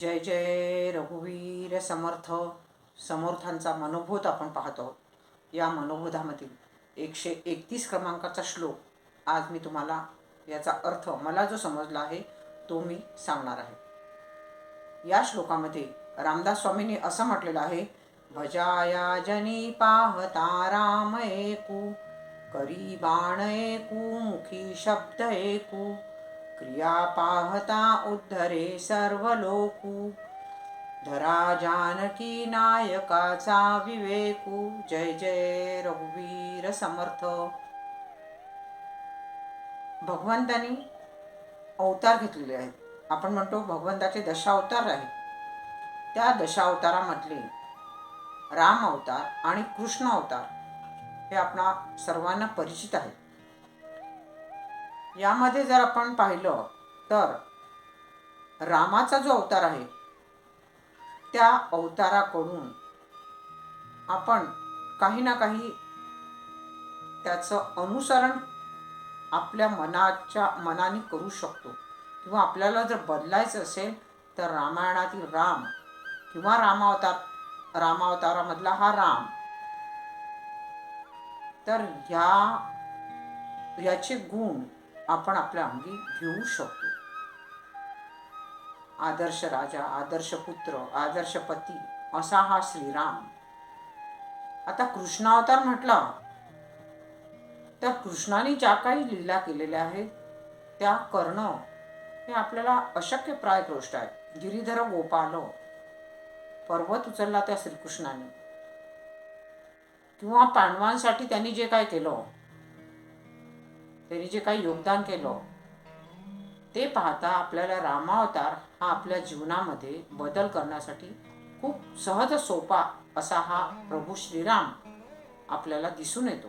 जय जय रघुवीर समर्थ. समर्थांचा मनोबोध आपण पाहतो आहोत. या मनोबोधामधील एकशे एकतीस क्रमांकाचा श्लोक आज मी तुम्हाला याचा अर्थ मला जो समजला आहे तो मी सांगणार आहे. या श्लोकामध्ये रामदास स्वामींनी असं म्हटलेलं आहे भजाया जनी पाहता राम एकू करी बाण एकू मुखी शब्द एकू क्रिया पाहता उद्धरे सर्व लोकू धरा जानकी नायकाचा विवेकू. जय जय रघुवीर समर्थ. भगवंतानी अवतार घेतलेले आहेत. आपण म्हणतो भगवंताचे दशावतार आहेत. त्या दशावतारामधले राम अवतार आणि कृष्ण अवतार हे आपणा सर्वांना परिचित आहे यामध्ये जर आपण पाहिलं तर रामाचा जो अवतार आहे त्या अवताराकडून आपण काही ना काही त्याचं अनुसरण आपल्या मनाच्या मनाने करू शकतो. किंवा आपल्याला जर बदलायचं असेल तर रामायणातील राम किंवा रामावतार रामावतारामधला हा राम तर ह्या याचे गुण आपण आपल्या अंगी घेऊ शकतो. आदर्श राजा आदर्श पुत्र आदर्श पती असा हा श्रीराम. आता कृष्णावतार म्हटला तर कृष्णाने ज्या काही लीला केलेल्या आहेत त्या करणं हे आपल्याला अशक्यप्राय गोष्ट आहे. गिरीधर गोपाल पर्वत उचलला त्या श्रीकृष्णाने. किंवा पांडवांसाठी त्यांनी जे काय केलं त्यांनी जे काही योगदान केलं ते पाहता आपल्याला रामावतार हा आपल्या जीवनामध्ये बदल करण्यासाठी खूप सहज सोपा असा हा प्रभू श्रीराम आपल्याला दिसून येतो.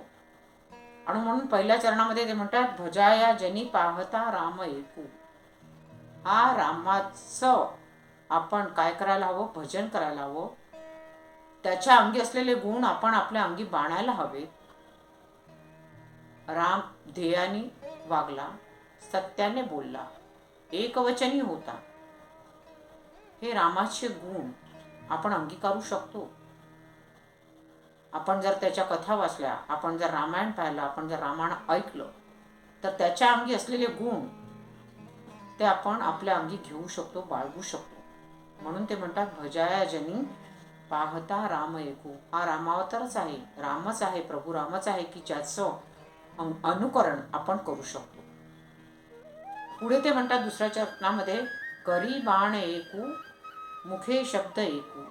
आणि म्हणून पहिल्या चरणामध्ये ते म्हणतात भजाया जनी पाहता राम एकू. हा रामाचं आपण काय करायला हवं? भजन करायला हवं. त्याच्या अंगी असलेले गुण आपण आपल्या अंगी बाणायला हवे राम ध्येयाने वागला सत्याने बोलला एकवचनी होता. हे रामाचे गुण आपण अंगीकारू शकतो. आपण जर त्याच्या कथा वाचल्या आपण जर रामायण पाहिलं आपण जर रामायण ऐकलं तर त्याच्या अंगी असलेले गुण ते आपण आपल्या अंगी घेऊ शकतो बाळगू शकतो. म्हणून ते म्हणतात भजाया जनी पाहता राम ऐकू हा रामावतारच आहे. रामच आहे प्रभू रामच आहे की ज्याचं अनुकरण आपण करू शकतो. पुढे ते म्हणतात दुसऱ्या चरणामध्ये करी बाण ऐकू मुखे शब्द ऐकू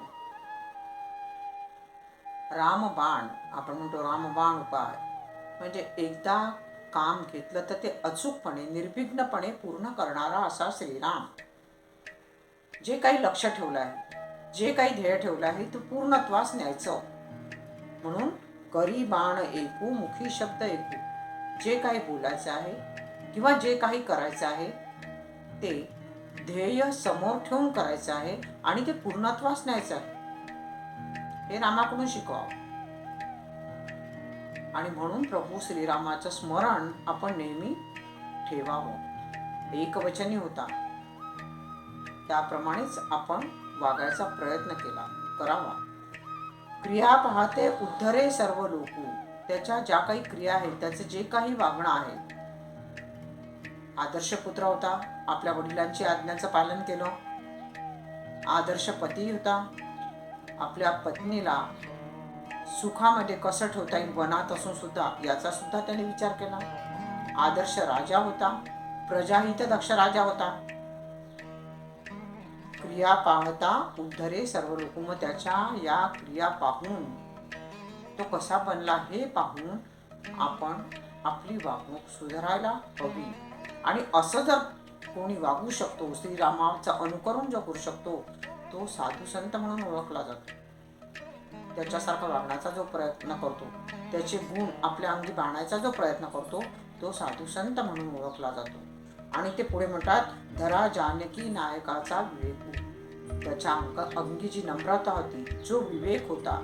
रामबाण आपण म्हणतो रामबाण उपाय. म्हणजे एकदा काम घेतलं तर ते अचूकपणे निर्विघ्नपणे पूर्ण करणारा असा श्रीराम. जे काही लक्ष ठेवलं आहे जे काही ध्येय ठेवलं आहे ते पूर्णत्वास न्यायचं. म्हणून करी बाण ऐकू मुखी शब्द ऐकू जे काही बोलायचं आहे किंवा जे काही करायचं आहे ते ध्येय समोर ठेवून करायचं आहे आणि ते पूर्णत्वास न्यायचं आहे. हे रामाकडून शिकवावं आणि म्हणून प्रभू श्रीरामाचं स्मरण आपण नेहमी ठेवावं. एकवचनी होता. त्याप्रमाणेच आपण वागायचा प्रयत्न केला करावा. क्रिया पाहते उद्धरे सर्व लोक त्याच्या ज्या काही क्रिया आहेत त्याचे जे काही वागणं आहे. आदर्श पुत्र होता आपल्या वडिलांची आज्ञाचं पालन केलं. आदर्श पती होता आपल्या पत्नीला सुखामध्ये कसं ठेवता येईल वनात असून सुद्धा याचा सुद्धा त्याने विचार केला. आदर्श राजा होता प्रजाहित दक्ष राजा होता. क्रिया पाहता उद्धरे सर्व लोक मग त्याच्या या क्रिया पाहून तो कसा बनला हे पाहून आपण आपली वागणूक सुधारायला हवी. आणि असं जर कोणी वागू शकतो श्रीरामाचं अनुकरण जो करू शकतो तो साधू संत म्हणून ओळखला जातो. त्याच्यासारखा वागण्याचा जो प्रयत्न करतो त्याचे गुण आपल्या अंगी बाणायचा जो प्रयत्न करतो तो साधू संत म्हणून ओळखला जातो. आणि ते पुढे म्हणतात धरा जानकी नायकाचा विवेक. त्याच्या अंग अंगी जी नम्रता होती जो विवेक होता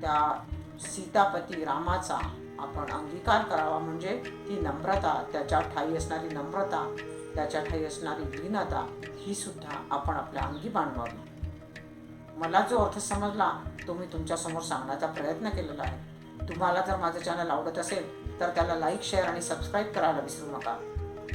त्या सीतापती रामाचा आपण अंगीकार करावा म्हणजे ती नम्रता त्याच्या ठाई असणारी नम्रता त्याच्या ठाई असणारी दीनता ही सुद्धा आपण आपल्या अंगी बांधवावी. मला जो अर्थ समजला तो मी तुमच्यासमोर सांगण्याचा प्रयत्न केलेला आहे. तुम्हाला जर माझं चॅनल आवडत असेल तर त्याला लाईक शेअर आणि सबस्क्राईब करायला विसरू नका.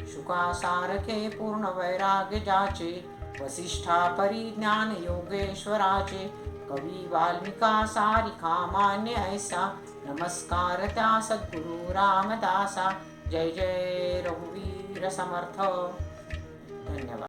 शुकासारखे पूर्ण वैराग्य जाचे वसिष्ठा परिज्ञान योगेश्वराचे कवी वाल्मिका सारिका मान्य ऐसा नमस्कार त्या सद्गुरु रामदासा। जय जय रघुवीर समर्थ। धन्यवाद।